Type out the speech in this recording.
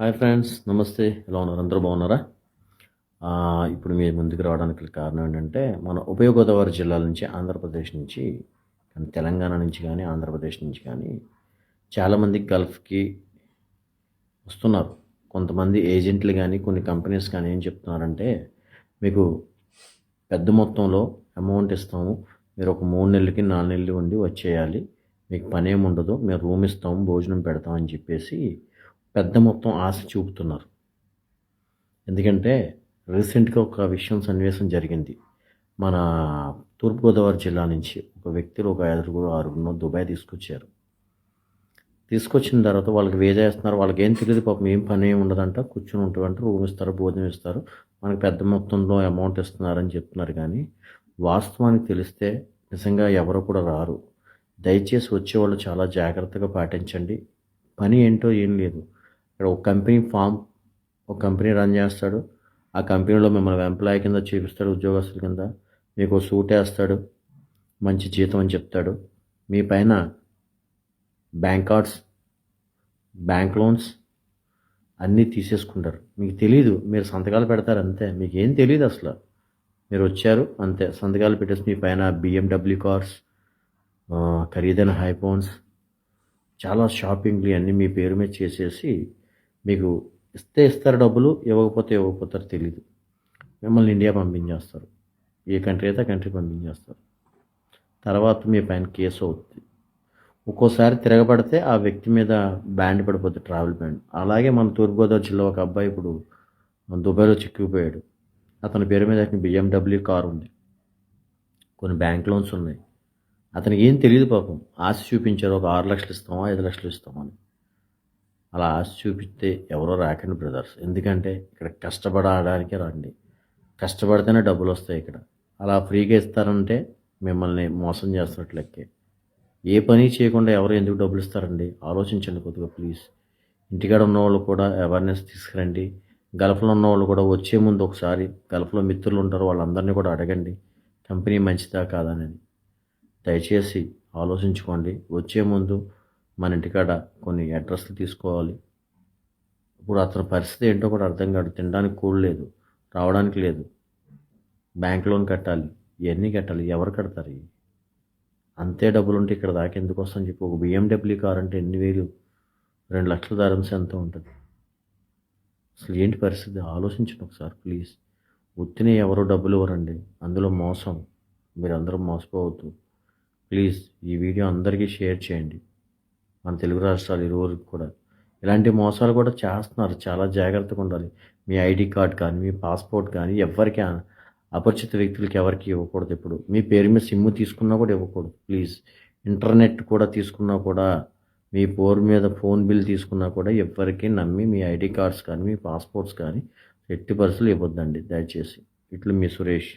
Hi friends నమస్తే. ఎలా ఉన్నారు? అందరూ బాగున్నారా? ఇప్పుడు మీ ముందుకు రావడానికి కారణం ఏంటంటే మన ఉభయ గోదావరి జిల్లాల నుంచి ఆంధ్రప్రదేశ్ నుంచి కానీ తెలంగాణ నుంచి కానీ ఆంధ్రప్రదేశ్ నుంచి కానీ చాలామంది గల్ఫ్కి వస్తున్నారు. కొంతమంది ఏజెంట్లు కానీ కొన్ని కంపెనీస్ కానీ ఏం చెప్తున్నారంటే మీకు పెద్ద మొత్తంలో అమౌంట్ ఇస్తాము. మీరు ఒక మూడు నెలలకి నాలుగు నెలలు ఉండి వచ్చేయాలి. మీకు పని ఏమి ఉండదు. మేము రూమ్ ఇస్తాము భోజనం పెడతాం అని చెప్పేసి పెద్ద మొత్తం ఆశ చూపుతున్నారు. ఎందుకంటే రీసెంట్గా ఒక విషయం సన్నివేశం జరిగింది. మన తూర్పుగోదావరి జిల్లా నుంచి ఒక వ్యక్తులు ఒక ఐదుగురు ఆరుగురు దుబాయ్ తీసుకొచ్చారు. తీసుకొచ్చిన తర్వాత వాళ్ళకి వేజా ఇస్తున్నారు వాళ్ళకి ఏం తెలియదు పాపం ఏం పని ఏమి ఉండదంట. కూర్చుని ఉంటారంట రూమ్ ఇస్తారు భోజనం ఇస్తారు. మనకి పెద్ద మొత్తంలో అమౌంట్ ఇస్తున్నారని చెప్తున్నారు కానీ వాస్తవానికి తెలిస్తే నిజంగా ఎవరు కూడా రారు. దయచేసి వచ్చేవాళ్ళు చాలా జాగ్రత్తగా పాటించండి. పని ఏంటో ఏం లేదు. ఇక్కడ ఒక కంపెనీ ఫామ్ ఒక కంపెనీ రన్ చేస్తాడు. ఆ కంపెనీలో మిమ్మల్ని ఎంప్లాయ్ కింద చూపిస్తాడు ఉద్యోగస్తుల కింద. మీకు సూట్ వేస్తాడు మంచి జీతం అని చెప్తాడు. మీ పైన బ్యాంక్ కార్డ్స్ బ్యాంక్ లోన్స్ అన్నీ తీసేసుకుంటారు. మీకు తెలీదు మీరు సంతకాలు పెడతారు అంతే. మీకు ఏం తెలియదు అసలు. మీరు వచ్చారు అంతే. సంతకాలు పెట్టేసి మీ పైన బిఎండబ్ల్యూ కార్స్ ఖరీదైన హైఫోన్స్ చాలా షాపింగ్లు అన్నీ మీ పేరు మీద చేసేసి మీకు ఇస్తే ఇస్తారు డబ్బులు ఇవ్వకపోతే ఇవ్వకపోతారు తెలీదు. మిమ్మల్ని ఇండియా పంపించేస్తారు. ఏ కంట్రీ అయితే కంట్రీ పంపించేస్తారు. తర్వాత మీ పైన కేసు అవుతుంది ఒక్కోసారి తిరగబడితే ఆ వ్యక్తి మీద బ్యాండ్ పడిపోతుంది ట్రావెల్ బ్యాండ్ అలాగే మన తూర్పుగోదావరి జిల్లా ఒక అబ్బాయి ఇప్పుడు దుబాయ్లో చిక్కుపోయాడు. అతని పేరు మీద అతని బిఎండబ్ల్యూ కార్ ఉంది. కొన్ని బ్యాంక్ లోన్స్ ఉన్నాయి. అతనికి ఏం తెలియదు పాపం. ఆశ చూపించారు ఒక ఆరు లక్షలు ఇస్తామా ఐదు లక్షలు ఇస్తామని అలా ఆశ చూపిస్తే ఎవరో రాకండి బ్రదర్స్. ఎందుకంటే ఇక్కడ కష్టపడడానికే రండి. కష్టపడితేనే డబ్బులు వస్తాయి ఇక్కడ. అలా ఫ్రీగా ఇస్తారంటే మిమ్మల్ని మోసం చేస్తున్నట్లు లెక్కే. ఏ పని చేయకుండా ఎవరు ఎందుకు డబ్బులు ఇస్తారండి? ఆలోచించండి కొద్దిగా ప్లీజ్. ఇంటికాడ ఉన్న వాళ్ళు కూడా అవేర్నెస్ తీసుకురండి. గల్ఫ్లో ఉన్న వాళ్ళు కూడా వచ్చే ముందు ఒకసారి గల్ఫ్లో మిత్రులు ఉంటారు వాళ్ళందరినీ కూడా అడగండి. కంపెనీ మంచిదా కాదనేది దయచేసి ఆలోచించుకోండి. వచ్చే ముందు మన ఇంటికాడ కొన్ని అడ్రస్లు తీసుకోవాలి. ఇప్పుడు అతని పరిస్థితి ఏంటో కూడా అర్థం కాదు. తినడానికి కూడా లేదు రావడానికి లేదు. బ్యాంక్ లోన్ కట్టాలి ఇవన్నీ కట్టాలి. ఎవరు కడతారు అంతే డబ్బులు ఉంటే ఇక్కడ దాకా ఎందుకు వస్తుందని చెప్పి ఒక బిఎండబ్ల్యూ కార్ అంటే ఎన్ని వేలు? రెండు లక్షల ధరన్స్ ఎంత ఉంటుంది? అసలు ఏంటి పరిస్థితి? ఆలోచించండి ఒకసారి ప్లీజ్. ఉత్తినే ఎవరు డబ్బులు ఇవ్వరండి. అందులో మోసం. మీరందరూ మోసపోవద్దు. ప్లీజ్ ఈ వీడియో అందరికీ షేర్ చేయండి. మన తెలుగు రాష్ట్రాలు ఇరువురికి కూడా. ఇలాంటి మోసాలు కూడా చేస్తున్నారు. చాలా జాగ్రత్తగా ఉండాలి. మీ ఐడి కార్డ్ కానీ మీ పాస్పోర్ట్ కానీ ఎవరికి అపరిచిత వ్యక్తులకి ఎవరికి ఇవ్వకూడదు ఇప్పుడు మీ పేరు మీద సిమ్ తీసుకున్నా కూడా ఇవ్వకూడదు. ప్లీజ్. ఇంటర్నెట్ కూడా తీసుకున్నా కూడా మీ పోర్ మీద ఫోన్ బిల్ తీసుకున్నా కూడా ఎవరికి నమ్మి మీ ఐడి కార్డ్స్ కానీ మీ పాస్పోర్ట్స్ కానీ ఎట్టి పరిస్థితులు ఇవ్వద్దండి. దయచేసి. ఇట్లు మీ సురేష్.